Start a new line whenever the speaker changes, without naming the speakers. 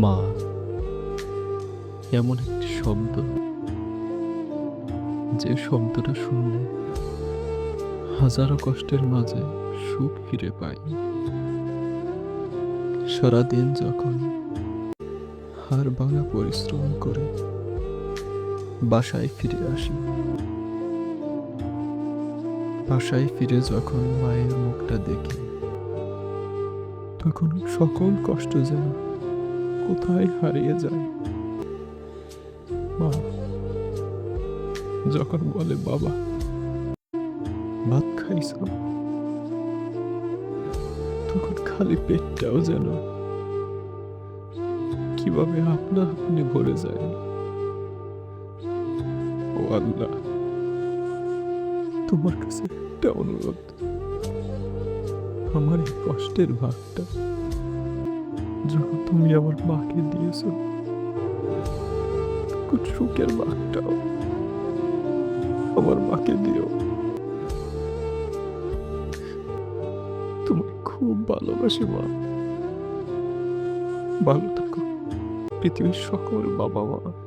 মা, এমন একটি শব্দ। যে শব্দটা শুনলে হাজারো কষ্টের মাঝে সুখ ফিরে পাই। সারাদিন যখন হার ভাঙা পরিশ্রম করে বাসায় ফিরে আসি। বাসায় ফিরে যখন মায়ের মুখটা দেখি, তখন সকল কষ্ট যেন কোথায় হারিয়ে যায়? মা, যখন বলে বাবা, ভাত খাইছ তখন খালি পেটটাও যেন কীভাবে আপনা আপনি ভরে যায়। ও আল্লাহ, তোমার কাছে একটা অনুরোধ। আমার এই কষ্টের ভাগটা যখন তুমি আমার মাকে দিয়েছ সুখের মাকটাও আমার মাকে দিও। তোমায় খুব ভালোবাসি, মা। ভালো থাকো। পৃথিবীর সকল বাবা মা